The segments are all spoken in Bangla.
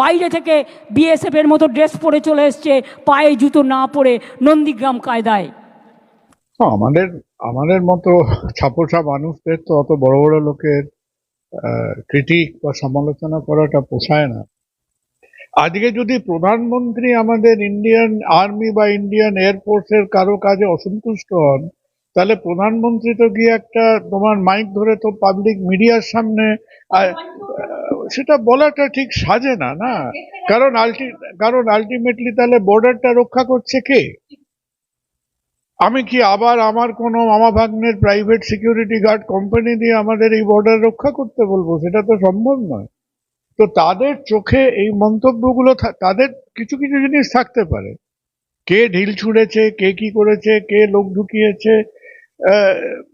বাইরে থেকে বিএসএফ এর মতো ড্রেস পরে চলে এসছে, পায়ে জুতো না পরে নন্দীগ্রাম কায়দায়। আমাদের আমাদের মতো ছাপোষা মানুষদের তো অত বড় বড় লোকের ক্রিটিক বা সমালোচনা করাটা পোষায় না। আজকে যদি প্রধানমন্ত্রী আমাদের ইন্ডিয়ান আর্মি বা ইন্ডিয়ান এয়ারফোর্সের কারও কাজে অসন্তুষ্ট হন, তাহলে প্রধানমন্ত্রী তো গিয়ে একটা তোমার মাইক ধরে তো পাবলিক মিডিয়ার সামনে সেটা বলাটা ঠিক সাজে না না? কারণ আলটি, কারণ আলটিমেটলি তাহলে বর্ডারটা রক্ষা করছে কে? আমি কি আবার আমার কোনো মামা ভাগ্নের প্রাইভেট সিকিউরিটি গার্ড কোম্পানি দিয়ে আমাদের এই বর্ডার রক্ষা করতে বলব? সেটা তো সম্ভব নয়। তো তাদের চোখে এই মন্তব্যগুলো তাদের কিছু কিছু জিনিস থাকতে পারে। কে ঢিল ছুঁড়েছে, কে কি করেছে, কে লোক ঢুকিয়েছে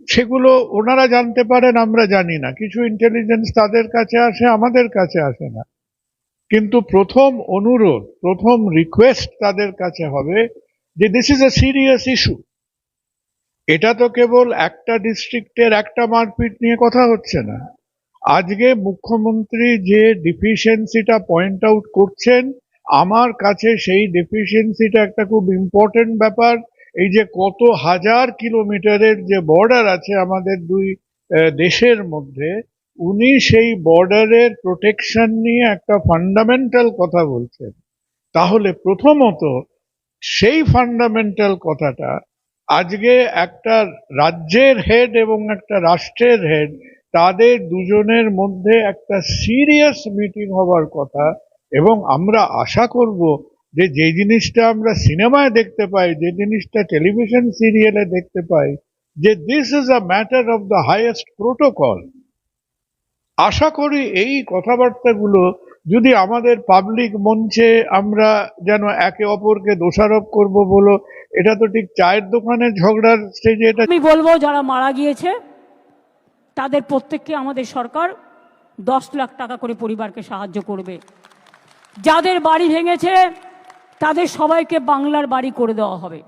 সেগুলো ওনারা জানতে পারেন, আমরা জানি না। কিছু ইন্টেলিজেন্স তাদের কাছে আসে, আমাদের কাছে আসে না। কিন্তু প্রথম অনুরোধ, প্রথম রিকোয়েস্ট তাদের কাছে হবে যে this is a serious issue এটা তো কেবল একটা ডিস্ট্রিক্টের একটা মারপিট নিয়ে কথা হচ্ছে না। আজকে মুখ্যমন্ত্রী যে ডিফিসিয়েন্সিটা পয়েন্ট আউট করছেন, আমার কাছে সেই ডেফিসিয়েন্সিটা একটা খুব ইম্পর্টেন্ট ব্যাপার। এই যে কত হাজার কিলোমিটারের যে বর্ডার আছে আমাদের দুই দেশের মধ্যে, উনি সেই বর্ডারের প্রোটেকশন নিয়ে একটা ফান্ডামেন্টাল কথা বলছেন। তাহলে প্রথমত, সেই ফান্ডামেন্টাল কথাটা আজকে একটা রাজ্যের হেড এবং একটা রাষ্ট্রের হেড তাদের দুজনের মধ্যে একটা সিরিয়াস মিটিং হবার কথা এবং আমরা আশা করব যে যে জিনিসটা আমরা সিনেমায় দেখতে পাই, যে জিনিসটা টেলিভিশন সিরিয়ালে দেখতে পাই, যে this is a matter of the highest protocol আশা করি এই কথাবার্তাগুলো যদি আমাদের পাবলিক মঞ্চে আমরা যেন একে অপরকে দোষারোপ করব বলো, এটা তো ঠিক চায়ের দোকানের ঝগড়ার স্টেজে এটা আমি বলব, যারা মারা গিয়েছে, তাদের প্রত্যেককে আমাদের সরকার দশ লাখ টাকা করে পরিবারকে সাহায্য করবে। যাদের বাড়ি ভেঙেছে তাদের সবাইকে বাংলার বাড়ি করে দেওয়া হবে।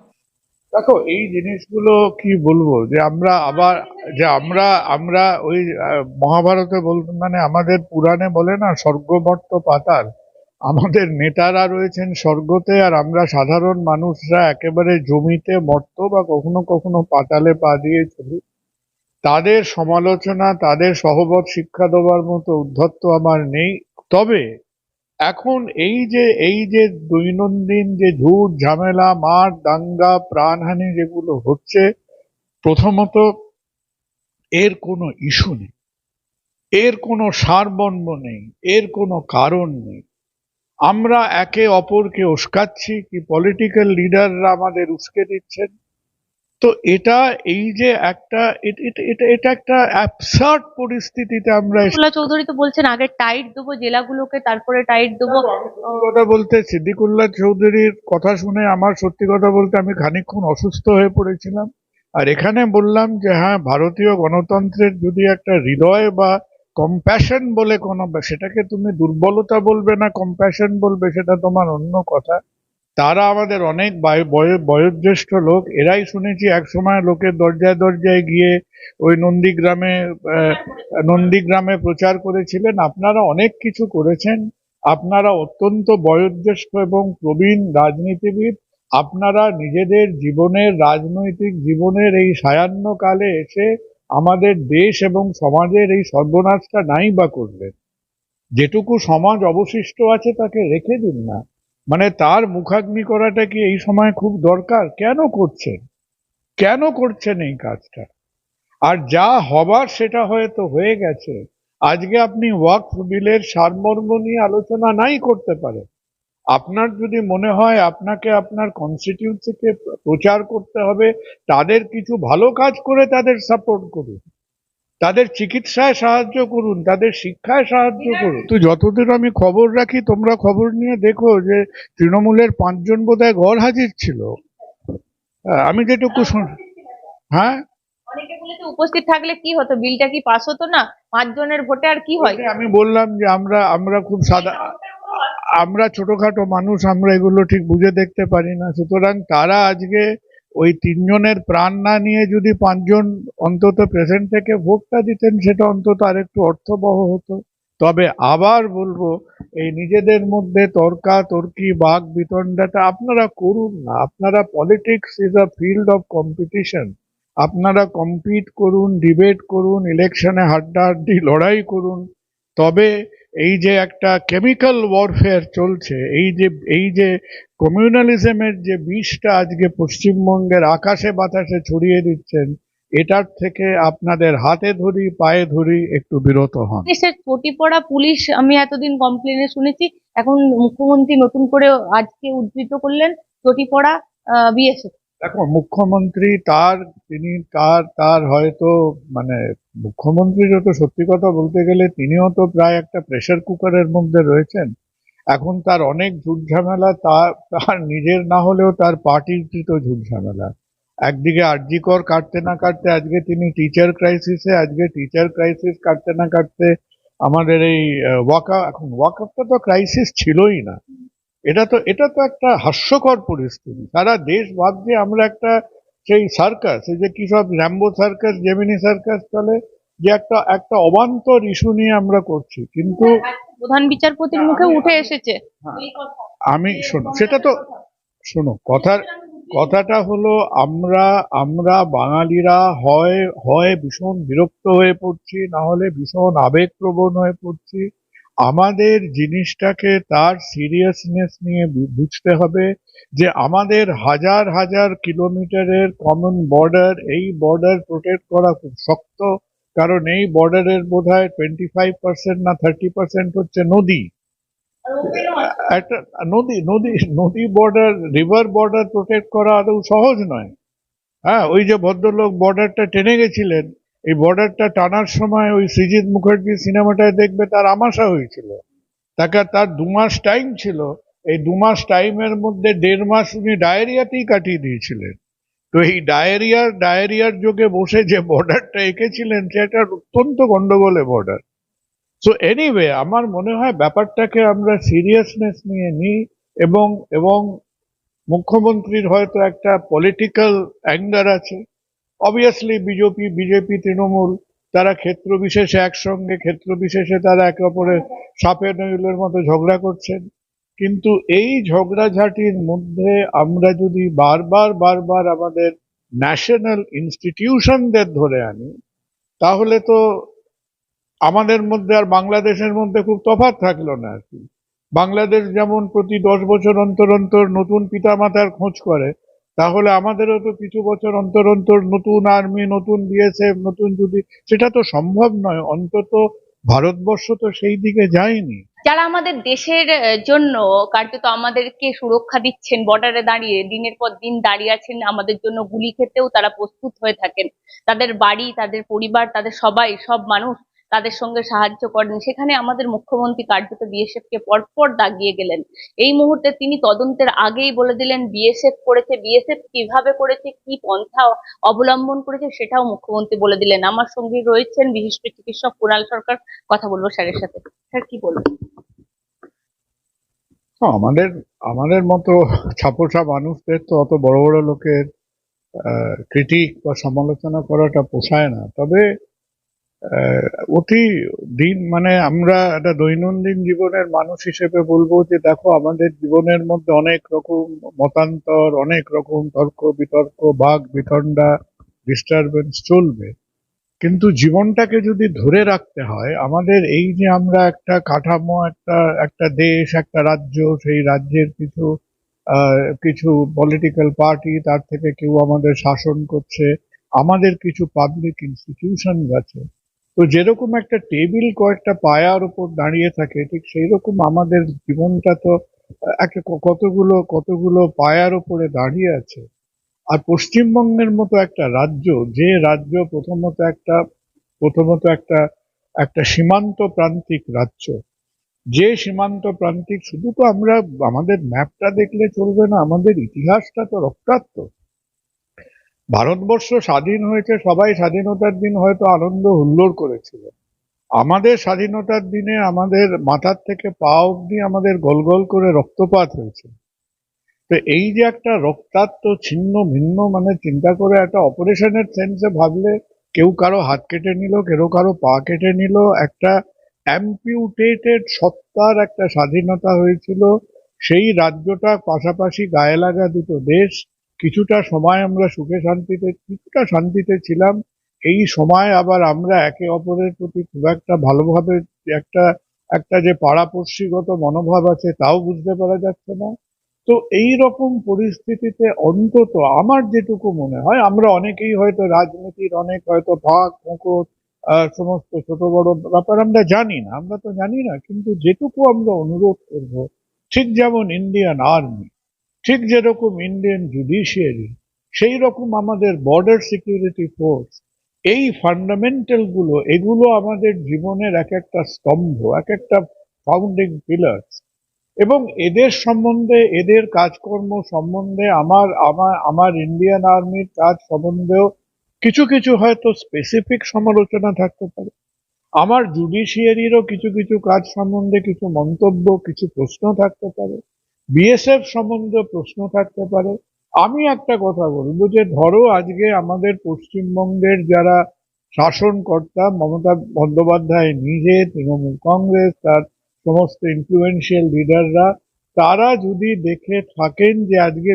দেখো, এই জিনিসগুলো কি বলব, যে আমরা আবার, যে আমরা আমরা ওই মহাভারতে বল মানে আমাদের পুরাণে বলে না, স্বর্গবর্ত পাতাল। আমাদের নেতারা রয়েছেন স্বর্গতে, আর আমরা সাধারণ মানুষরা একেবারে জমিতে মর্ত বা কখনো কখনো পাতালে পা দিয়ে চলি। তাদের সমালোচনা, তাদের সহবত শিক্ষা দেওয়ার মতো উদ্ধত্ত আমার নেই। তবে এখন এই যে এই যে দৈনন্দিন যে ঝুট, ঝামেলা, মার, দাঙ্গা, প্রাণহানি যেগুলো হচ্ছে, প্রথমত এর কোনো ইস্যু নেই। এর কোনো সারবর্ম নেই, এর কোনো কারণ নেই। আমরা একে অপরকে উস্কাচ্ছি, কি পলিটিক্যাল লিডাররা আমাদের উস্কে দিচ্ছেন তো এটা এই যে একটা এটা এটা একটা অ্যাবসার্ড পরিস্থিতিতে আমরা চৌধুরী তো বলছেন আগে টাইট দেবো জেলাগুলোকে তারপরে টাইট দেবো। কথা বলতে সিদ্দিকুল্লাহ চৌধুরীর কথা শুনে আমার সত্যি কথা বলতে আমি খানিকক্ষণ অসুস্থ হয়ে পড়েছিলাম। আর এখানে বললাম যে হ্যাঁ ভারতীয় গণতন্ত্রের যদি একটা হৃদয় বা কম্প্যাশন বলে কোনো সেটাকে তুমি দুর্বলতা বলবে না কম্প্যাশন বলবে সেটা তোমার অন্য কথা। তারা আমাদের অনেক বয়- বয়- বয়োজ্যেষ্ঠ লোক। এরাই শুনেছি এক সময় লোকের দরজায় দরজায় গিয়ে ওই নন্দীগ্রামে নন্দীগ্রামে প্রচার করেছিলেন। আপনারা অনেক কিছু করেছেন। আপনারা অত্যন্ত বয়োজ্যেষ্ঠ এবং প্রবীণ রাজনীতিবিদ। আপনারা নিজেদের জীবনের, রাজনৈতিক জীবনের এই সায়ান্ন কালে এসে আমাদের দেশ এবং সমাজের এই সর্বনাশটা নাই বা করলেন যেটুকু সমাজ অবশিষ্ট আছে তাকে রেখে দিন না। মানে তার মুখাগ্নি করাটা কি এই সময় খুব দরকার? কেন করছেন? কেন করছেন এই কাজটা? আর যা হবার সেটা হয়তো হয়ে গেছে। আজকে আপনি ওয়াকফ বিলের সারমর্ম নিয়ে আলোচনা নাই করতে পারেন। আপনার যদি মনে হয় আপনাকে আপনার কনস্টিটিউন্সিকে প্রচার করতে হবে, তাদের কিছু ভালো কাজ করে তাদের সাপোর্ট করুন। তাদের চিকিৎসায় সাহায্য করুন তাদের শিক্ষায় সাহায্য করুন। তো যতদূর আমি খবর রাখি তোমরা খবর নিয়ে দেখো যে তৃণমূলের পাঁচজন বোধহয় ঘর হাজির ছিল। হ্যাঁ, আমি যেটুকু শুন হ্যাঁ? উপস্থিত থাকলে কি হতো? বিলটা কি পাস হতো না? পাঁচজনের ভোটে আর কি হয়? আমি বললাম যে আমরা আমরা খুব সাদা আমরা ছোটখাটো মানুষ আমরা এগুলো ঠিক বুঝে দেখতে পারি না। সুতরাং তারা আজকে ওই তিনজনের প্রাণ না নিয়ে যদি পাঁচজন অন্তত প্রেসেন্ট থেকে ভোটটা দিতেন, সেটা অন্তত আরেকটু অর্থবহ হতো। তবে আবার বলব, এই নিজেদের মধ্যে তর্কা, তর্কি বাঘ বিতণ্ডাটা আপনারা করুন না। আপনারা politics is a field of competition আপনারা কম্পিট করুন ডিবেট করুন ইলেকশনে হাড্ডাহাড্ডি, লড়াই করুন। তবে এই যে একটা কেমিক্যাল ওয়ারফেয়ার চলছে, এই যে এই যে কমিউনালিজমের যে বিষটা আজকে পশ্চিমবঙ্গের আকাশে বাতাসে ছড়িয়ে দিচ্ছেন, এটার থেকে আপনাদের হাতে ধরি, পায়ে ধরি একটু বিরত হন। চটি পড়া পুলিশ, আমি এতদিন কমপ্লেনে শুনেছি, এখন মুখ্যমন্ত্রী নতুন করে আজকে উদ্ধৃত করলেন চটি পড়া বিএসএফ। দেখো, মুখ্যমন্ত্রী তার, তিনি তার তার হয়তো মানে মুখ্যমন্ত্রী যত সত্যি কথা বলতে গেলে তিনিও তো প্রায় একটা প্রেশার কুকারের মধ্যে রয়েছেন। এখন তার অনেক ঝুট ঝামেলা তার তার নিজের না হলেও তার পার্টির তো ঝুট ঝামেলা একদিকে আরজিকর কাটতে না কাটতে, আজকে তিনি টিচার ক্রাইসিসে আজকে টিচার ক্রাইসিস কাটতে না কাটতে আমাদের এই ওয়াকা, এখন ওয়াকআপটা তো ক্রাইসিস ছিলই না। এটা তো এটা তো একটা হাস্যকর পরিস্থিতি। সারা দেশ ভাবছে আমরা একটা সেই সার্কাস এই যে কি সব র্যাম্বো সার্কাস জেমিনি সার্কাস চলে যে একটা একটা অবান্তর ইস্যু নিয়ে আমরা করছি। কিন্তু প্রধান বিচারপতির মুখে উঠে এসেছে। হ্যাঁ। আমি শোনো সেটা তো শোনো কথার কথাটা হলো আমরা আমরা বাঙালিরা হয় হয় ভীষণ বিরক্ত হয়ে পড়ছি না হলে ভীষণ আবেগপ্রবণ হয়ে পড়ছি। আমাদের জিনিসটাকে তার সিরিয়াসনেস নিয়ে বুঝতে হবে যে আমাদের হাজার হাজার কিলোমিটারের কমন বর্ডার এই বর্ডার প্রোটেক্ট করা খুব শক্ত। কারণ এই বর্ডারের বোধ হয় টোয়েন্টি ফাইভ পার্সেন্ট না থার্টি পার্সেন্ট হচ্ছে নদী। একটা নদী নদী নদী বর্ডার রিভার বর্ডার প্রোটেক্ট করা আদৌ সহজ নয়। হ্যাঁ ওই যে ভদ্রলোক বর্ডারটা টেনে গেছিলেন এই বর্ডারটা টানার সময় ওই সৃজিত মুখার্জি সিনেমাটায় দেখবে, তার আমাশা হয়েছিল। তাকে তার দু মাস টাইম ছিল। এই দু মাস টাইমের মধ্যে দেড় মাস উনি ডায়েরিয়াতেই কাটিয়ে দিয়েছিলেন। তো এই ডায়েরিয়ার ডায়েরিয়ার যোগে বসে যে বর্ডারটা এঁকেছিলেন, সেটা অত্যন্ত গন্ডগোলে বর্ডার সো এনিওয়ে আমার মনে হয় ব্যাপারটাকে আমরা সিরিয়াসনেস নিয়ে নিই এবং এবং মুখ্যমন্ত্রীর হয়তো একটা পলিটিক্যাল অ্যাঙ্গার আছে। অবভিয়াসলি বিজেপি বিজেপি তৃণমূল তারা ক্ষেত্র বিশেষে একসঙ্গে ক্ষেত্র বিশেষে তারা একে অপরের সাপে নইলের মতো ঝগড়া করছেন। কিন্তু এই ঝগড়াঝাটির মধ্যে আমরা যদি বারবার বারবার আমাদের ন্যাশনাল ইনস্টিটিউশনদের ধরে আনি, তাহলে তো আমাদের মধ্যে আর বাংলাদেশের মধ্যে খুব তফাৎ থাকল না আর কি। বাংলাদেশ যেমন প্রতি দশ বছর অন্তর অন্তর নতুন পিতামাতার খোঁজ করে তাহলে আমাদেরও তো কিছু বছর অন্তর অন্তর নতুন আর্মি, নতুন বিএসএফ নতুন যদি, সেটা তো সম্ভব নয়। অন্তত ভারতবর্ষ তো সেই দিকে যায়নি। যারা আমাদের দেশের জন্য কার্যত আমাদেরকে সুরক্ষা দিচ্ছেন বর্ডারে দাঁড়িয়ে দিনের পর দিন দাঁড়িয়ে আছেন, আমাদের জন্য গুলি খেতেও তারা প্রস্তুত হয়ে থাকেন। তাদের বাড়ি, তাদের পরিবার, তাদের সবাই, সব মানুষ তাদের সঙ্গে সাহায্য করেন। সেখানে আমাদের মুখ্যমন্ত্রী কার্যত বিএসএফ কে পরপর দাগিয়ে গেলেন। এই মুহূর্তে তিনি তদন্তের আগেই বলে দিলেন, বিএসএফ করেছে, বিএসএফ কীভাবে করেছে, কি পন্থা অবলম্বন করেছে সেটাও মুখ্যমন্ত্রী বলে দিলেন। আমার সঙ্গে রয়েছেন বিশিষ্ট চিকিৎসক কুণাল সরকার। কথা বলব স্যারের সাথে। স্যার, কি বলবেন? আমাদের আমাদের মতো ছাপোষা মানুষদের তো অত বড় বড় লোকের ক্রিটিক বা সমালোচনা করাটা পোষায় না। তবে অতি দিন মানে আমরা একটা দৈনন্দিন জীবনের মানুষ হিসেবে বলব যে, দেখো, আমাদের জীবনের মধ্যে অনেক রকম মতান্তর, অনেক রকম তর্ক বিতর্ক বাঘ বিতণ্ডা ডিস্টারবেন্স চলবে। কিন্তু জীবনটাকে যদি ধরে রাখতে হয়, আমাদের এই যে আমরা একটা কাঠামো, একটা একটা দেশ, একটা রাজ্য, সেই রাজ্যের কিছু কিছু পলিটিক্যাল পার্টি তার থেকে কেউ আমাদের শাসন করছে, আমাদের কিছু পাবলিক ইনস্টিটিউশন আছে তো যেরকম একটা টেবিল কয়েকটা পায়ার উপর দাঁড়িয়ে থাকে, ঠিক সেই রকম আমাদের জীবনটা তো একটা কতগুলো কতগুলো পায়ার উপরে দাঁড়িয়ে আছে। আর পশ্চিমবঙ্গের মতো একটা রাজ্য, যে রাজ্য প্রথমত একটা প্রথমত একটা একটা সীমান্ত প্রান্তিক রাজ্য, যে সীমান্ত প্রান্তিক, শুধু তো আমরা, আমাদের ম্যাপটা দেখলে চলবে না, আমাদের ইতিহাসটা তো রক্তাক্ত। ভারতবর্ষ স্বাধীন হয়েছে, সবাই স্বাধীনতার দিন হয়তো আনন্দ হুল্লোড় করেছিল। আমাদের স্বাধীনতার দিনে আমাদের মাথার থেকে পা অবধি আমাদের গল গল করে রক্তপাত হয়েছে। তো এই যে একটা রক্তাক্ত ছিন্ন ভিন্ন মানে চিন্তা করে একটা অপারেশনের সেন্সে ভাবলে কেউ কারও হাত কেটে নিল, কেউ কারও পা কেটে নিল, একটা অ্যাম্পিউটেটেড সত্তার একটা স্বাধীনতা হয়েছিল। সেই রাজ্যটা পাশাপাশি গায়ে লাগা দুটো দেশ কিছুটা সময় আমরা সুখে শান্তিতে, কিছুটা শান্তিতে ছিলাম। এই সময় আবার আমরা একে অপরের প্রতি খুব একটা ভালোভাবে একটা একটা যে পাড়াপড়শিগত মনোভাব আছে তাও বুঝতে পারা যাচ্ছে না। তো এই রকম পরিস্থিতিতে অন্তত আমার যেটুকু মনে হয়, আমরা অনেকেই হয়তো রাজনীতির অনেক হয়তো ভাগ মুকুট সমস্ত ছোট বড় ব্যাপার আমরা জানি না, আমরা তো জানি না। কিন্তু যেটুকু আমরা অনুরোধ করব, ঠিক যেমন ইন্ডিয়ান আর্মি ঠিক যেরকম ইন্ডিয়ান জুডিশিয়ারি সেই রকম আমাদের বর্ডার সিকিউরিটি ফোর্স এই ফান্ডামেন্টালগুলো, এগুলো আমাদের জীবনের এক একটা স্তম্ভ, এক একটা ফাউন্ডিং পিলার্স এবং এদের সম্বন্ধে, এদের কাজকর্ম সম্বন্ধে, আমার আমার আমার ইন্ডিয়ান আর্মির কাজ সম্বন্ধেও কিছু কিছু হয়তো স্পেসিফিক সমালোচনা থাকতে পারে। আমার জুডিশিয়ারিরও কিছু কিছু কাজ সম্বন্ধে কিছু মন্তব্য, কিছু প্রশ্ন থাকতে পারে। বিএসএফ সম্বন্ধে প্রশ্ন থাকতে পারে। আমি একটা কথা বলব যে, ধরো আজকে আমাদের পশ্চিমবঙ্গের যারা শাসনকর্তা, মমতা বন্দ্যোপাধ্যায় নিজে, তৃণমূল কংগ্রেস, তার সমস্ত ইনফ্লুয়েন্সিয়াল লিডাররা তারা যদি দেখে থাকেন যে আজকে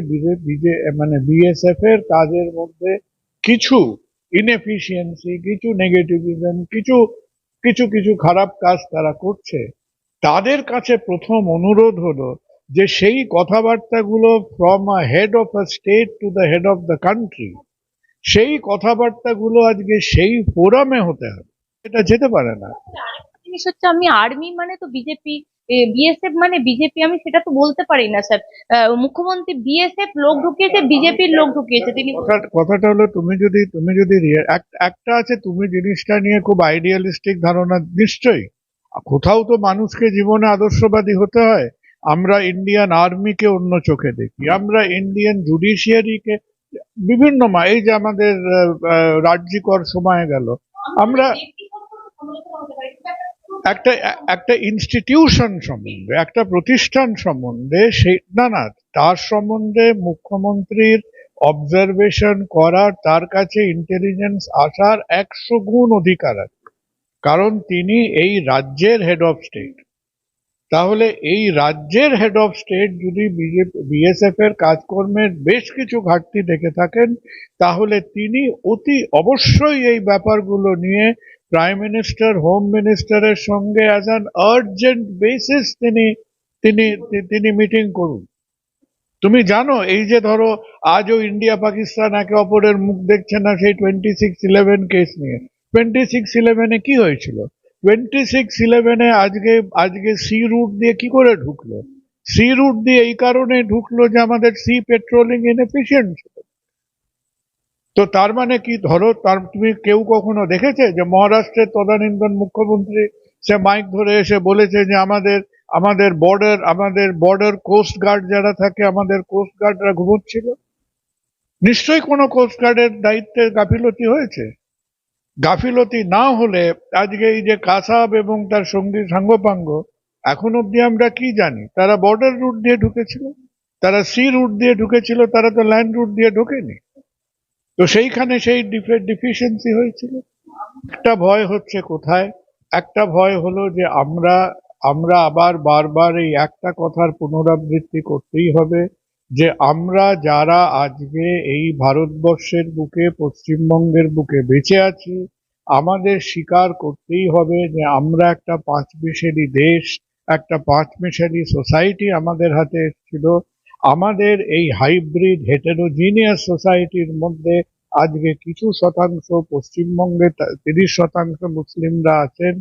মানে বিএসএফ এর কাজের মধ্যে কিছু ইনএফিসিয়েন্সি কিছু নেগেটিভিজম কিছু কিছু কিছু খারাপ কাজ তারা করছে, তাদের কাছে প্রথম অনুরোধ হলো যে সেই কথাবার্তাগুলো from a head of a state to the head of the country সেই কথাবার্তাগুলো আজকে সেই ফোরামে হতে হবে। এটা যেতে পারে না। জিনিস হচ্ছে আমি আর্মি মানে তো বিজেপি বিএসএফ মানে বিজেপি আমি সেটা তো বলতে পারি না স্যার মুখ্যমন্ত্রী বিএসএফ লোক ঢুকিয়েছে বিজেপির লোক ঢুকিয়েছে তিনি কথাটা হলো তুমি যদি তুমি যদি একটা আছে তুমি জিনিসটা নিয়ে খুব আইডিয়ালিস্টিক ধারণা নিশ্চয়ই। কোথাও তো মানুষকে জীবনে আদর্শবাদী হতে হয়। আমরা ইন্ডিয়ান আর্মিকে অন্য চোখে দেখি, আমরা ইন্ডিয়ান জুডিশিয়ারিকে বিভিন্ন এই যে আমাদের রাজ্যিকর সময় গেল, আমরা একটা একটা ইনস্টিটিউশন সম্বন্ধে, একটা প্রতিষ্ঠান সম্বন্ধে সেই, না না, তার সম্বন্ধে মুখ্যমন্ত্রীর অবজারভেশন করার, তার কাছে ইন্টেলিজেন্স আসার একশো গুণ অধিকার আছে। কারণ তিনি এই রাজ্যের হেড অফ স্টেট তাহলে এই রাজ্যের হেড অফ স্টেট যদি বিএসএফ এর কাজকর্মের বেশ কিছু ঘাটতি দেখে থাকেন, তাহলে তিনি অতি অবশ্যই এই ব্যাপারগুলো নিয়ে প্রাইম মিনিস্টার হোম মিনিস্টারের সঙ্গে অ্যাজ অ্যান আর্জেন্ট বেসিস তিনি তিনি তিনি মিটিং করুন। তুমি জানো, এই যে ধরো, আজও ইন্ডিয়া পাকিস্তান একে অপরের মুখ দেখছে না সেই টোয়েন্টি সিক্স ইলেভেন কেস নিয়ে। টোয়েন্টি সিক্স ইলেভেনে কি হয়েছিল? টোয়েন্টি সিক্স ইলেভেনে আজকে আজকে সি রুট দিয়ে কি করে ঢুকলো? সি রুট দিয়ে এই কারণে ঢুকলো যে আমাদের সি পেট্রোলিং ইনএফিসিয়েন্ট তো তার মানে কি? ধরো তার, তুমি কেউ কখনো দেখেছে যে মহারাষ্ট্রের তদানীন্তন মুখ্যমন্ত্রী, সে মাইক ধরে এসে বলেছে যে আমাদের আমাদের বর্ডার আমাদের বর্ডার কোস্ট গার্ড যারা থাকে, আমাদের কোস্ট গার্ডরা ঘুমোচ্ছিল? নিশ্চয়ই কোনো কোস্ট গার্ডের দায়িত্বের গাফিলতি হয়েছে? গাফিলতি না হলে আজকে এই যে কাসাব এবং তার সঙ্গী সাঙ্গপাঙ্গ, এখন অব্দি আমরা কি জানি? তারা বর্ডার রুট দিয়ে ঢুকেছিল? তারা সি রুট দিয়ে ঢুকেছিল? তারা তো ল্যান্ড রুট দিয়ে ঢোকেনি। তো সেইখানে সেই ডিফিসিয়েন্সি হয়েছিল। একটা ভয় হচ্ছে কোথায়? একটা ভয় হলো যে আমরা আমরা আবার বারবার এই একটা কথার পুনরাবৃত্তি করতেই হবে। যে আমরা যারা আজকে এই ভারতবর্ষের বুকে, পশ্চিমবঙ্গের বুকে বেঁচে আছি, আমাদের স্বীকার করতেই হবে যে আমরা একটা পাঁচ মিশেলি দেশ, একটা পাঁচ মিশেলি সোসাইটি আমাদের হাতে ছিল আমাদের এই হাইব্রিড হেটেরোজিনিয়াস সোসাইটির মধ্যে আজকে কিছু শতাংশ পশ্চিমবঙ্গে তিরিশ শতাংশ মুসলিমরা আছেন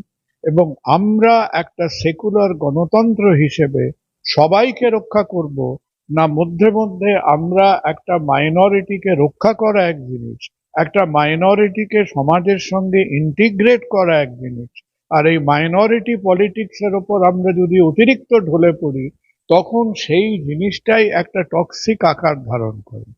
এবং আমরা একটা সেকুলার গণতন্ত্র হিসেবে সবাইকে রক্ষা করব। না, মধ্যে মধ্যে আমরা একটা মাইনরিটিকে রক্ষা করা এক জিনিস, একটা মাইনরিটিকে সমাজের সঙ্গে ইন্টিগ্রেট করা এক জিনিস। আর এই মাইনরিটি পলিটিক্সের ওপর আমরা যদি অতিরিক্ত ঢলে পড়ি, তখন সেই জিনিসটাই একটা টক্সিক আকার ধারণ করে।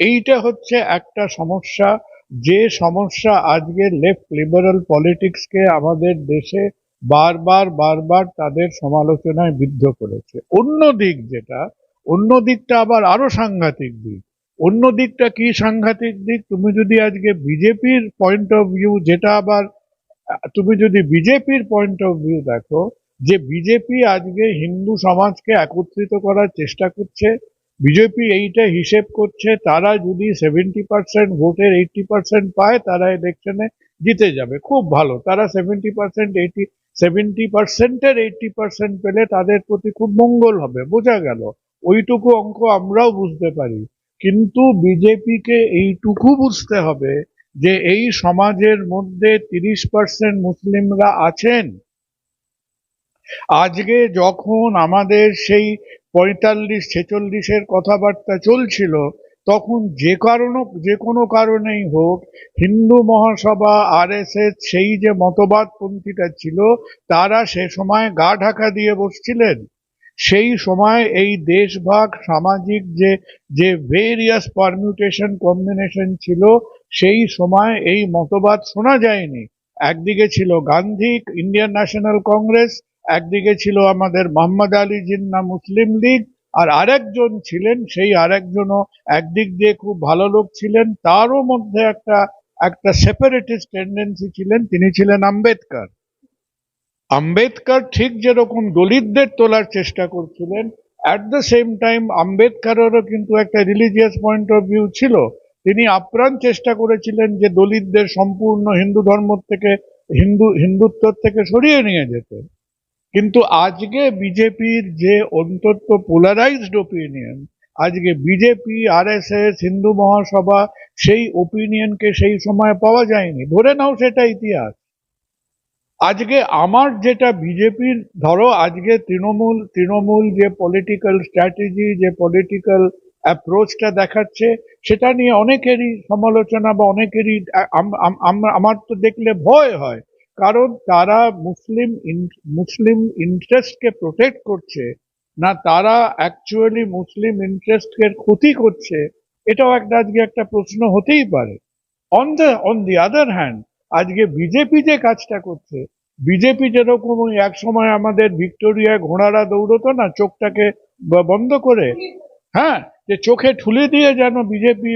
এইটা হচ্ছে একটা সমস্যা, যে সমস্যা আজকে লেফট লিবারাল পলিটিক্সকে আমাদের দেশে বারবার বারবার তাদের সমালোচনায় বিদ্ধ করেছে। অন্য দিক যেটা অন্য দিকটা আবার আরও সাংঘাতিক দিক। অন্য দিকটা কি সাংঘাতিক দিক? তুমি যদি আজকে বিজেপির পয়েন্ট অফ ভিউ যেটা আবার, তুমি যদি বিজেপির পয়েন্ট অফ ভিউ দেখো, যে বিজেপি আজকে হিন্দু সমাজকে একত্রিত করার চেষ্টা করছে, বিজেপি এইটা হিসেব করছে, তারা যদি সেভেন্টি পার্সেন্ট ভোটের এইটটি পার্সেন্ট পায়, তারা ইলেকশনে জিতে যাবে। খুব ভালো, তারা সেভেন্টি পার্সেন্ট এইটি সেভেন্টি পার্সেন্টের এইটটি পার্সেন্ট পেলে তাদের প্রতি খুব মঙ্গল হবে, বোঝা গেল। ওইটুকু অঙ্ক আমরাও বুঝতে পারি। কিন্তু বিজেপিকে এইটুকু বুঝতে হবে যে এই সমাজের মধ্যে তিরিশ পার্সেন্ট মুসলিমরা আছেন। আজকে যখন আমাদের সেই পঁয়তাল্লিশ ছেচল্লিশের কথাবার্তা চলছিল, তখন যে কারণ, যে কোনো কারণেই হোক, হিন্দু মহাসভা, আরএসএস সেই যে মতবাদপন্থীটা ছিল, তারা সে সময় গা ঢাকা দিয়ে বসছিলেন। সেই সময় এই দেশভাগ সামাজিক যে যে ভেরিয়াস পারমিউটেশন কম্বিনেশন ছিল, সেই সময় এই মতবাদ শোনা যায়নি। একদিকে ছিল গান্ধী ইন্ডিয়ান ন্যাশনাল কংগ্রেস একদিকে ছিল আমাদের মোহাম্মদ আলী জিন্না মুসলিম লীগ, আর আরেকজন ছিলেন, সেই আরেকজনও একদিক দিয়ে খুব ভালো লোক ছিলেন, তারও মধ্যে একটা একটা সেপারেটিস্ট টেন্ডেন্সি ছিলেন, তিনি ছিলেন আম্বেদকর। আম্বেদকর ঠিক যেরকম দলিতদের তোলার চেষ্টা করছিলেন অ্যাট দ্য সেম টাইম আম্বেদকরেরও কিন্তু একটা রিলিজিয়াস পয়েন্ট অফ ভিউ ছিল। তিনি আপ্রাণ চেষ্টা করেছিলেন যে দলিতদের সম্পূর্ণ হিন্দু ধর্ম থেকে, হিন্দু, হিন্দুত্ব থেকে সরিয়ে নিয়ে যেতে। কিন্তু আজকে বিজেপির যে অন্তত পোলারাইজড ওপিনিয়ন আজকে বিজেপি আরএসএস হিন্দু মহাসভা, সেই ওপিনিয়নকে সেই সময় পাওয়া যায়নি। ধরে নাও সেটা ইতিহাস। আজকে আমার যেটা বিজেপির, ধরো আজকে তৃণমূল তৃণমূল যে পলিটিক্যাল স্ট্র্যাটেজি যে পলিটিক্যাল অ্যাপ্রোচটা দেখাচ্ছে, সেটা নিয়ে অনেকেরই সমালোচনা বা অনেকেরই আম- আম- আম- আমার তো দেখলে ভয় হয়। কারণ তারা মুসলিম মুসলিম ইন্টারেস্টকে প্রোটেক্ট করছে, না তারা অ্যাকচুয়ালি মুসলিম ইন্টারেস্টকে ক্ষতি করছে, এটাও একটা, আজকে একটা প্রশ্ন হতেই পারে। On the on the other hand আজকে বিজেপি যে কাজটা করছে বিজেপি যেরকম এক সময় আমাদের ভিক্টোরিয়া ঘোড়ারা দৌড়তো না, চোখটাকে বন্ধ করে হ্যাঁ যে চোখে ঠুলে দিয়ে যেন বিজেপি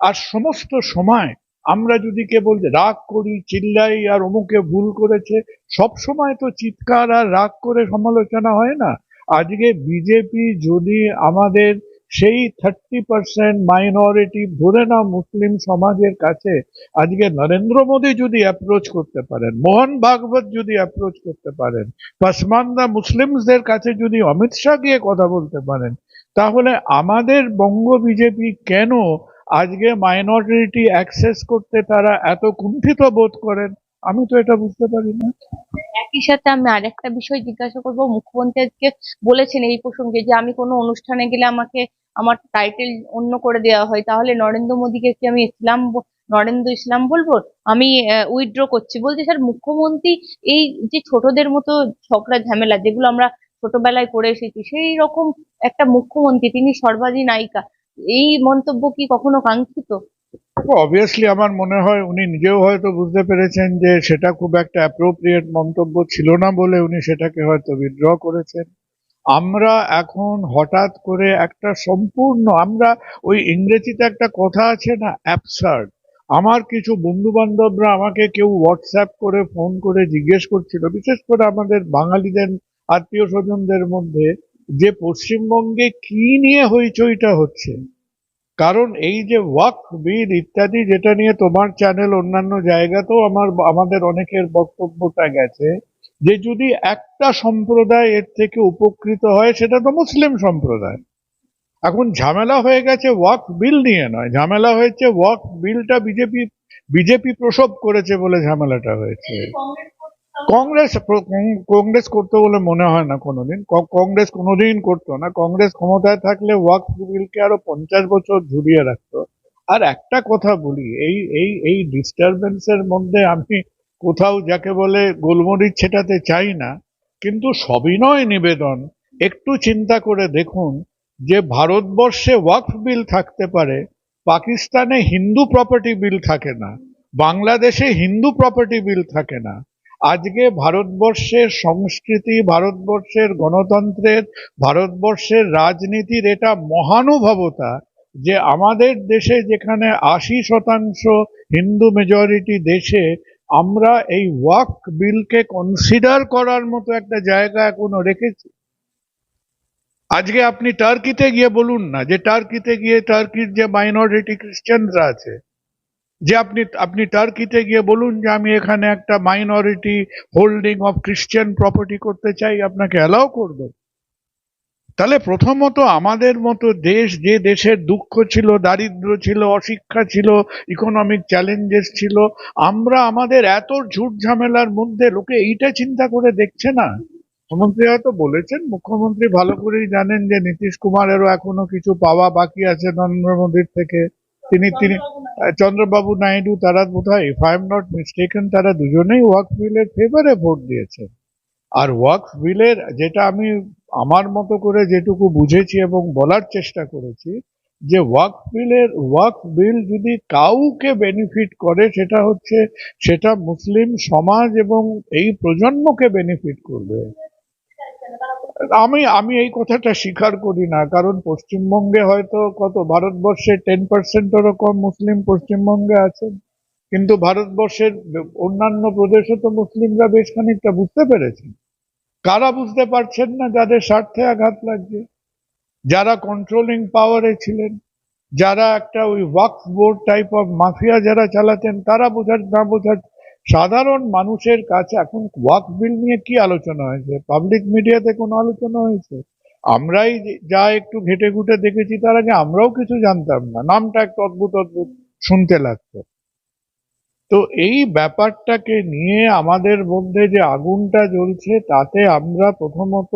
আর সমস্ত সময় আমরা যদি কেবল রাগ করি, চিল্লাই আর অমুকে ভুল করেছে, সব সময় তো চিৎকার আর রাগ করে সমালোচনা হয় না। আজকে বিজেপি যদি আমাদের সেই থার্টি পার্সেন্ট মাইনরিটি ধরে না মুসলিম সমাজের কাছে আজকে নরেন্দ্র মোদী যদি অ্যাপ্রোচ করতে পারেন, মোহন ভাগবত যদি অ্যাপ্রোচ করতে পারেন, পাসমানদা মুসলিমসদের কাছে যদি অমিত শাহ গিয়ে কথা বলতে পারেন, তাহলে আমাদের বঙ্গ বিজেপি কেন আজকে মাইনরিটি অ্যাক্সেস করতে তারা এত কুণ্ঠিত বোধ করেন? আমি তো এটা বুঝতে পারি না। একই সাথে আমি আরেকটা বিষয় জিজ্ঞাসা করব। মুখ্যমন্ত্রী আজকে বলেছেন এই প্রসঙ্গে যে আমি কোনো অনুষ্ঠানে গেলে আমাকে আমার টাইটেল অন্য করে দেওয়া হয়, তাহলে নরেন্দ্র মোদীকে কি আমি ইসলাম নরেন্দ্র ইসলাম বলব? আমি উইথড্র করছি। বলছি, স্যার, মুখ্যমন্ত্রী এই যে ছোটদের মতো ঝগড়া, ঝামেলা, যেগুলো আমরা ছোটবেলায় করে এসেছি, সেই রকম একটা মুখ্যমন্ত্রী, তিনি সর্বাধী নায়িকা। এই মন্তব্য কি কখনো কাঙ্ক্ষিত? অবভিয়াসলি আমার মনে হয় উনি নিজেও হয়তো বুঝতে পেরেছেন যে সেটা খুব একটা অ্যাপ্রোপ্রিয়েট মন্তব্য ছিল না বলে উনি সেটাকে হয়তো উইথড্র করেছেন। আমরা এখন হঠাৎ করে একটা সম্পূর্ণ, আমরা ওই ইংরেজিতে একটা কথা আছে না অ্যাপসার্ড আমার কিছু বন্ধু বান্ধবরা আমাকে কেউ হোয়াটসঅ্যাপ করে ফোন করে জিজ্ঞেস করছিল, বিশেষ করে আমাদের বাঙালিদের আত্মীয় স্বজনদের মধ্যে, যে পশ্চিমবঙ্গে কি নিয়ে হইচইটা হচ্ছে? কারণ এই যে ওয়াক বিল ইত্যাদি, যেটা নিয়ে তোমার চ্যানেল অন্যান্য জায়গাতেও আমার, আমাদের অনেকের বক্তব্যটা গেছে যে যদি একটা সম্প্রদায় এর থেকে উপকৃত হয়, সেটা তো মুসলিম সম্প্রদায়। এখন ঝামেলা হয়ে গেছে ওয়াক বিল নিয়ে নয়। ঝামেলা হয়েছে ওয়াক বিলটা বিজেপি বিজেপি প্রসব করেছে বলে ঝামেলাটা হয়েছে। কংগ্রেস কংগ্রেস করতো বলে মনে হয় না কোনোদিন। কংগ্রেস কোনোদিন করতো না। কংগ্রেস ক্ষমতায় থাকলে ওয়াকফ বিলকে আরও পঞ্চাশ বছর ঝুলিয়ে রাখতো। আর একটা কথা বলি, এই এই এই ডিস্টারবেন্সের মধ্যে আমি কোথাও যাকে বলে গোলমরিচ ছেটাতে চাই না, কিন্তু সবিনয় নিবেদন। একটু চিন্তা করে দেখুন যে ভারতবর্ষে ওয়াকফ বিল থাকতে পারে, পাকিস্তানে হিন্দু প্রপার্টি বিল থাকে না, বাংলাদেশে হিন্দু প্রপার্টি বিল থাকে না। আজকে ভারতবর্ষের সংস্কৃতি, ভারতবর্ষের গণতন্ত্রের, ভারতবর্ষের রাজনীতির এটা মহানুভবতা যে আমাদের দেশে যেখানে আশি শতাংশ হিন্দু মেজরিটি দেশে আমরা এই ওয়াক বিলকে কনসিডার করার মতো একটা জায়গা এখনও রেখেছি। আজকে আপনি টার্কিতে গিয়ে বলুন না যে টার্কিতে গিয়ে টার্কির যে মাইনরিটি খ্রিস্টানরা আছে, যে আপনি আপনি টার্কিতে গিয়ে বলুন যে আমি এখানে একটা মাইনরিটি হোল্ডিং অফ খ্রিস্টান প্রপার্টি করতে চাই, আপনাকে অ্যালাউ করবে। তাহলে প্রথমত আমাদের মতো দেশ, যে দেশের দুঃখ ছিল, দারিদ্র ছিল, অশিক্ষা ছিল ইকোনমিক চ্যালেঞ্জেস ছিল, আমরা আমাদের এত ঝুট ঝামেলার মধ্যে লোকে এইটা চিন্তা করে দেখছে না? মুখ্যমন্ত্রী হয়তো বলেছেন, মুখ্যমন্ত্রী ভালো করেই জানেন যে নীতিশ কুমারেরও এখনও কিছু পাওয়া বাকি আছে নরেন্দ্র মোদীর থেকে। তিনি তিনি, চন্দ্রবাবু নাইডু, তারা বোধহয় if I am not mistaken তারা দুজনেই ওয়াক বিলের ফেভারে ভোট দিয়েছেন আর ওয়াক বিলের যেটা আমি আমার মতো করে যেটুকু বুঝেছি এবং বলার চেষ্টা করেছি, যে ওয়াক বিলের ওয়াক বিল যদি কাউকে বেনিফিট করে, সেটা হচ্ছে সেটা মুসলিম সমাজ এবং এই প্রজন্মকে বেনিফিট করবে। আমি আমি এই কথাটা স্বীকার করি না, কারণ পশ্চিমবঙ্গে হয়তো কত, ভারতবর্ষে টেন পার্সেন্ট ওরকম মুসলিম পশ্চিমবঙ্গে আছেন, কিন্তু ভারতবর্ষের অন্যান্য প্রদেশে তো মুসলিমরা বেশ খানিকটা বুঝতে পেরেছেন। কারা বুঝতে পারছেন না যাদের স্বার্থে আঘাত লাগছে? যারা কন্ট্রোলিং পাওয়ারে ছিলেন, যারা একটা ওই Waqf board type of mafia যারা চালাতেন, তারা বোঝার, না বোঝার সাধারণ মানুষের কাছে এখন ওয়াক বিল নিয়ে কি আলোচনা হয়েছে? পাবলিক মিডিয়াতে কোনো আলোচনা হয়েছে? আমরাই যে- যা একটু ঘেটে ঘুটে দেখেছি, তার আগে আমরাও কিছু জানতাম না। নামটা একটু অদ্ভুত অদ্ভুত শুনতে লাগতো। তো এই ব্যাপারটাকে নিয়ে আমাদের মধ্যে যে আগুনটা জ্বলছে, তাতে আমরা প্রথমত,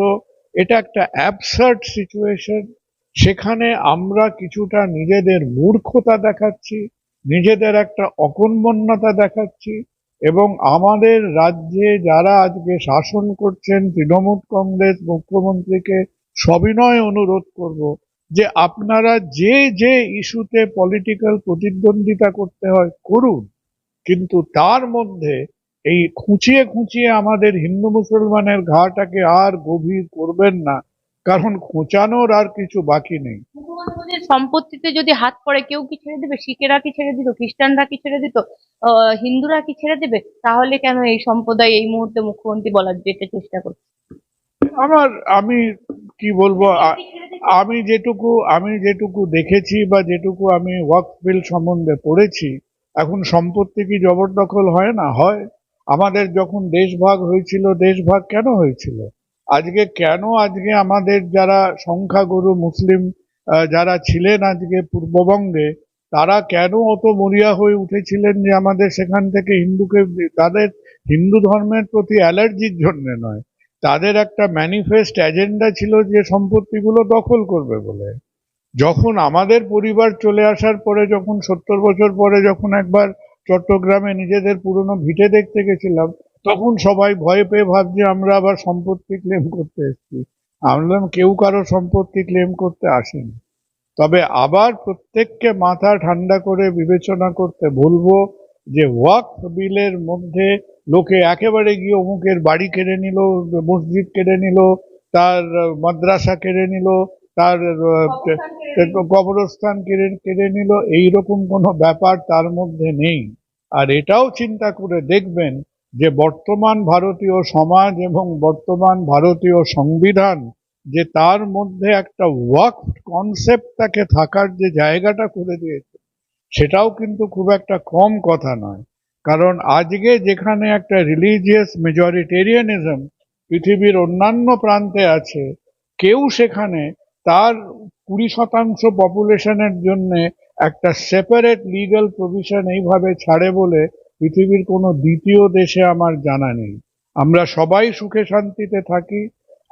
এটা একটা অ্যাবসার্ড সিচুয়েশন সেখানে আমরা কিছুটা নিজেদের মূর্খতা দেখাচ্ছি, নিজেদের একটা অকর্মণ্যতা দেখাচ্ছি, এবং আমাদের রাজ্যে যারা আজকে শাসন করছেন, তৃণমূল কংগ্রেস মুখ্যমন্ত্রীকে সবিনয় অনুরোধ করব যে আপনারা যে যে ইস্যুতে পলিটিক্যাল প্রতিদ্বন্দ্বিতা করতে হয়, করুন। কিন্তু তার মধ্যে এই খুঁচিয়ে খুঁচিয়ে আমাদের হিন্দু মুসলমানের ঘাটাকে আর গভীর করবেন না কারণ খোঁচানোর আর কিছু বাকি নেই। সম্পত্তিতে যদি হাত পড়ে কেউ কি ছেড়ে দেবে? শিখেরা কি ছেড়ে দিত? খ্রিস্টানরা কি ছেড়ে দিত? হিন্দুরা কি ছেড়ে দেবে? তাহলে কেন এই সম্প্রদায় এই মুহূর্তে মুখ্যমন্ত্রী বলার যেতে চেষ্টা করছে? আমার আমি কি বলব আমি যেটুকু আমি যেটুকু দেখেছি বা যেটুকু আমি ওয়াক বিল সম্বন্ধে পড়েছি এখন সম্পত্তি কি জবরদখল হয় না? হয়। আমাদের যখন দেশভাগ হয়েছিল, দেশভাগ কেন হয়েছিল? আজকে কেন আজকে আমাদের যারা সংখ্যাগুরু মুসলিম যারা ছিলেন আজকে পূর্ববঙ্গে, তারা কেন অত মরিয়া হয়ে উঠেছিলেন যে আমাদের সেখান থেকে হিন্দুকে, তাদের হিন্দু ধর্মের প্রতি অ্যালার্জির জন্য নয়। তাদের একটা ম্যানিফেস্ট এজেন্ডা ছিল যে সম্পত্তিগুলো দখল করবে বলে। যখন আমাদের পরিবার চলে আসার পরে, যখন সত্তর বছর পরে যখন একবার চট্টগ্রামে নিজেদের পুরনো ভিটে দেখতে গেছিলাম, তখন সবাই ভয় পেয়ে ভাবছে, আমরা আবার সম্পত্তি ক্লেম করতে এসেছি। আমরা কেউ কারও সম্পত্তি ক্লেম করতে আসেনি। তবে আবার প্রত্যেককে মাথা ঠান্ডা করে বিবেচনা করতে বলব যে, ওয়াক বিলের মধ্যে লোকে একেবারে গিয়ে অমুকের বাড়ি কেড়ে নিল, মসজিদ কেড়ে নিল, তার মাদ্রাসা কেড়ে নিল তার কবরস্থান কেড়ে কেড়ে নিল। এইরকম কোনো ব্যাপার তার মধ্যে নেই। আর এটাও চিন্তা করে দেখবেন যে বর্তমান ভারতীয় সমাজ এবং বর্তমান ভারতীয় সংবিধান যে তার মধ্যে একটা ওয়াক কনসেপ্ট তাকে থাকার যে জায়গাটা করে দিয়েছে সেটাও কিন্তু খুব একটা কম কথা নয়। কারণ আজকে যেখানে একটা রিলিজিয়াস মেজরিটেরিয়ানিজম পৃথিবীর অন্যান্য প্রান্তে আছে কেউ সেখানে তার কুড়ি শতাংশ পপুলেশনের জন্য একটা সেপারেট লিগ্যাল প্রভিশন এইভাবে ছাড়ে বলে পৃথিবীর কোনো দ্বিতীয় দেশে আমার জানা নেই। আমরা সবাই সুখে শান্তিতে থাকি।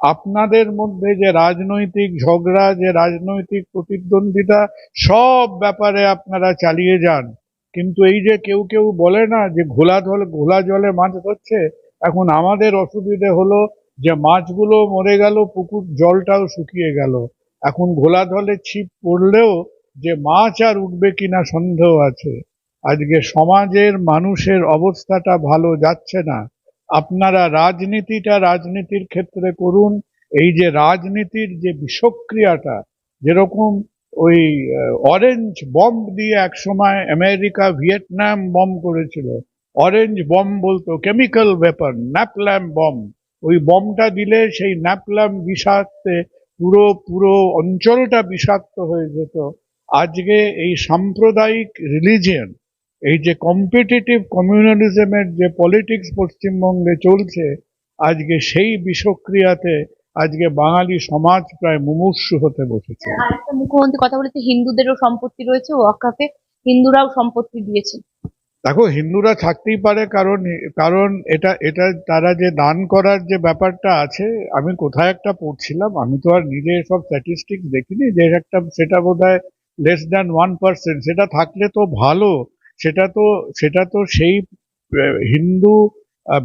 আপনাদের মধ্যে যে রাজনৈতিক ঝগড়া, যে রাজনৈতিক প্রতিদ্বন্দ্বিতা, সব ব্যাপারে আপনারা চালিয়ে যান। কিন্তু এই যে কেউ কেউ বলে না যে ঘোলা জল ঘোলা জলে মাছ ধরছে, এখন আমাদের অসুবিধে হলো যে মাছগুলো মরে গেল, পুকুর জলটাও শুকিয়ে গেল। এখন ঘোলা জলে ছিপ পড়লেও যে মাছ আর উঠবে কিনা সন্দেহ আছে। আজকে সমাজের মানুষের অবস্থাটা ভালো যাচ্ছে না। আপনারা রাজনীতিটা রাজনীতির ক্ষেত্রে করুন। এই যে রাজনীতির যে বিষক্রিয়াটা, যেরকম ওই অরেঞ্জ বম্ব দিয়ে একসময় আমেরিকা ভিয়েতনাম বম্ব করেছিল। অরেঞ্জ বম বলতো কেমিক্যাল ওয়েপন ন্যাপল্যাম বম ওই বমটা দিলে সেই ন্যাপল্যাম বিষাক্তে পুরো পুরো অঞ্চলটা বিষাক্ত হয়ে যেত। আজকে এই সাম্প্রদায়িক রিলিজিয়ন এই যে কম্পিটিটিভ কমিউনালিজমের যে পলিটিক্স পশ্চিমবঙ্গে চলছে, আজকে সেই বিষক্রিয়াতে আজকে বাঙালি সমাজ প্রায় মুমূর্ষু হতে বসেছে। মুখ্যমন্ত্রী কথা বলেছে, হিন্দুদেরও সম্পত্তি রয়েছে ওয়াকাফে হিন্দুরাও সম্পত্তি দিয়েছে। দেখো, হিন্দুরা থাকতেই পারে, কারণ কারণ এটা এটা তারা যে দান করার যে ব্যাপারটা আছে, আমি কোথায় একটা পড়ছিলাম, আমি তো আর নিজে সব স্ট্যাটিস্টিক্স দেখিনি যে একটা, সেটা বোধ হয় লেস দ্যান ওয়ান পার্সেন্ট সেটা থাকলে তো ভালো, সেটা তো সেটা তো সেই হিন্দু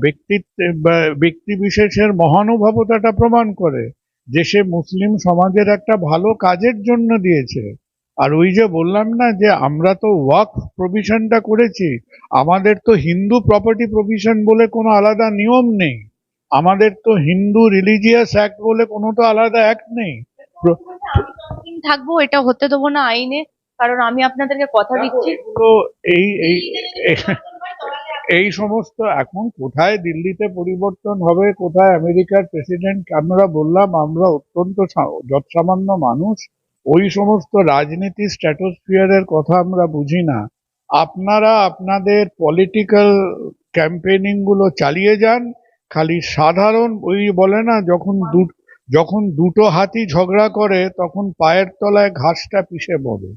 ব্যক্তিত্ব ব্যক্তি বিশেষের মহানুভবতাটা প্রমাণ করে যে সে মুসলিম সমাজের একটা ভালো কাজের জন্য দিয়েছে। আর ওই যে বললাম না যে আমরা তো ওয়াক প্রভিশনটা করেছি আমাদের তো হিন্দু প্রপার্টি প্রভিশন বলে কোনো আলাদা নিয়ম নেই। আমাদের তো হিন্দু রিলিজিয়াস অ্যাক্ট বলে কোনো তো আলাদা অ্যাক্ট নেই। থাকব এটা হতে দেবো না আইনে কারণ আমি আপনাদেরকে কথা দিচ্ছি। এগুলো এই এই এই- সমস্ত এখন কোথায় দিল্লিতে পরিবর্তন হবে কোথায় আমেরিকার প্রেসিডেন্ট আমরা বললাম আমরা অত্যন্ত যৎসামান্য মানুষ। ওই সমস্ত রাজনীতি স্ট্র্যাটোস্ফিয়ারের কথা আমরা বুঝি না। আপনারা আপনাদের পলিটিক্যাল ক্যাম্পেনিংগুলো চালিয়ে যান, খালি সাধারণ ওই বলে না, যখন দু, যখন দুটো হাতি ঝগড়া করে, তখন পায়ের তলায় ঘাসটা পিষে পড়ে।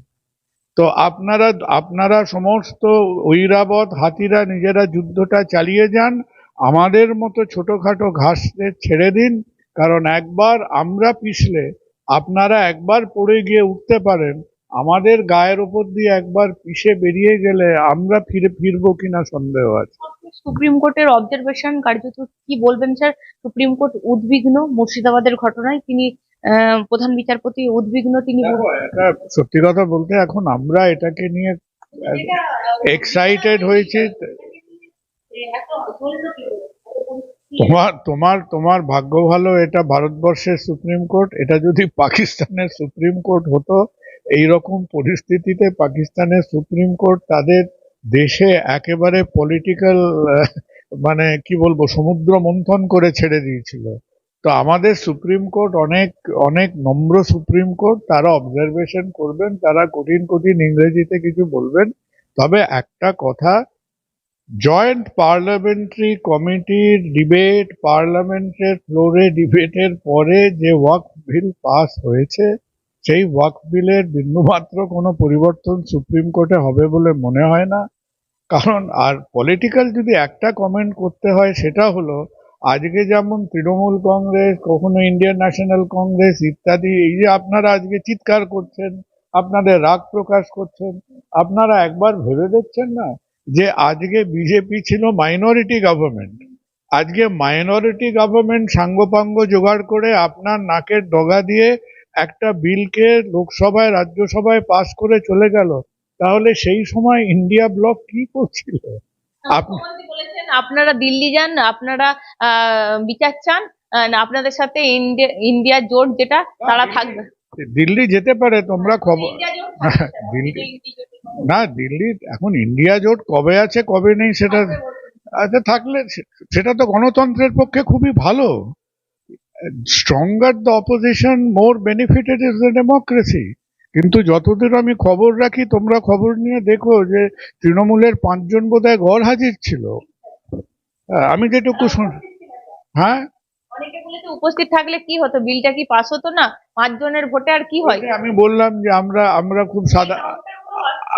তো আপনারা আপনারা সমস্ত ঐরাবত হাতিরা নিজেরা যুদ্ধটা চালিয়ে যান, আমাদের মতো ছোটখাটো ঘাসদের ছেড়ে দিন, কারণ একবার আমরা পিছলে আপনারা একবার পড়ে গিয়ে উঠতে পারেন আমাদের গায়ের ওপর দিয়ে একবার পিষে বেরিয়ে গেলে আমরা ফিরে ফিরবো কিনা সন্দেহ আছে সুপ্রিম কোর্টের অবজারভেশন কার্যত কি বলবেন স্যার সুপ্রিম কোর্ট উদ্বিগ্ন মুর্শিদাবাদের ঘটনায় তিনি আহ, প্রধান বিচারপতি উদ্বিগ্ন তিনি সত্যি কথা বলতে এখন আমরা এটাকে নিয়ে এক্সাইটেড হয়েছি তোমার তোমার তোমার ভাগ্য ভালো, এটা ভারতবর্ষের সুপ্রিম কোর্ট, এটা যদি পাকিস্তানের সুপ্রিম কোর্ট হতো এই রকম পরিস্থিতিতে পাকিস্তানের সুপ্রিম কোর্ট তাদের দেশে একেবারে পলিটিক্যাল মানে কি বলব, সমুদ্র মন্থন করে ছেড়ে দিয়েছিল। তো আমাদের সুপ্রিম কোর্ট অনেক অনেক নম্র সুপ্রিম কোর্ট, তারা অবজারভেশন করবেন, তারা কঠিন কঠিন ইংরেজিতে কিছু বলবেন। তবে একটা কথা জয়েন্ট পার্লামেন্টারি কমিটির ডিবেট পার্লামেন্টের ফ্লোরে ডিবেটের পরে যে ওয়াক বিল পাস হয়েছে, সেই ওয়াক বিলের বিন্দুমাত্র কোনো পরিবর্তন সুপ্রিম কোর্টে হবে বলে মনে হয় না। কারণ আর পলিটিক্যাল যদি একটা কমেন্ট করতে হয়, সেটা হলো, আজকে যেমন তৃণমূল কংগ্রেস, কখনো ইন্ডিয়ান ন্যাশনাল কংগ্রেস ইত্যাদি, এই যে আপনারা আজকে চিৎকার করছেন, আপনাদের রাগ প্রকাশ করছেন, আপনারা একবার ভেবে দেখছেন না? যে আজকে বিজেপি ছিল মাইনরিটি গভর্নমেন্ট আজকে মাইনরিটি গভর্নমেন্ট সাঙ্গপাঙ্গ জোগাড় করে আপনার নাকের ডগা দিয়ে একটা বিলকে লোকসভায় রাজ্যসভায় পাশ করে চলে গেল। তাহলে সেই সময় ইন্ডিয়া ব্লক কি করছিল? আপনারা দিল্লি যান আপনারা আহ, বিচার চান আপনাদের সাথে ইন্ডিয়া ইন্ডিয়া জোট যেটা তারা থাকবে। দিল্লি যেতে পারে তোমরা খবর দিল্লি না দিল্লি এখন ইন্ডিয়া জোট কবে আছে কবে নেই সেটা আচ্ছা থাকলে সেটা তো গণতন্ত্রের পক্ষে খুবই ভালো। Stronger the opposition more benefited is the democracy কিন্তু যতদূর আমি খবর রাখি তোমরা খবর নিয়ে দেখো যে তৃণমূলের পাঁচজন বোধহয় ঘর হাজির ছিল। হ্যাঁ, আমি যেটুকু শুন হ্যাঁ? উপস্থিত থাকলে কি হতো? বিলটা কি পাস হতো না? পাঁচজনের ভোটে আর কি হয়? আমি বললাম যে আমরা আমরা খুব সাদা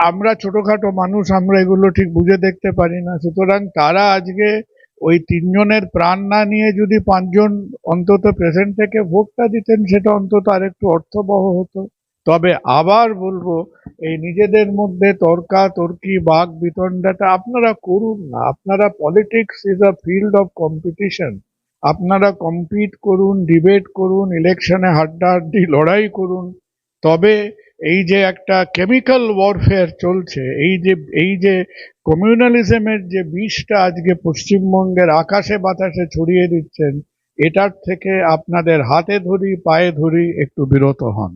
আমরা ছোটখাটো মানুষ, আমরা এগুলো ঠিক বুঝে দেখতে পারি না। সুতরাং তারা আজকে ওই তিনজনের প্রাণ না নিয়ে যদি পাঁচজন অন্তত প্রেসেন্ট থেকে ভোটটা দিতেন, সেটা অন্তত আরেকটু অর্থবহ হতো। তবে আবার বলব, এই নিজেদের মধ্যে তর্কা, তর্কি বাঘ বিতণ্ডাটা আপনারা করুন না। আপনারা politics is a field of competition আপনারা কম্পিট করুন ডিবেট করুন ইলেকশনে হাড্ডাহাড্ডি, লড়াই করুন। তবে এই যে একটা কেমিক্যাল ওয়ারফেয়ার চলছে, এই যে এই যে কমিউনালিজমের যে বিষটা আজকে পশ্চিমবঙ্গের আকাশে বাতাসে ছড়িয়ে দিচ্ছেন, এটার থেকে আপনাদের হাতে ধরি, পায়ে ধরি, একটু বিরত হন।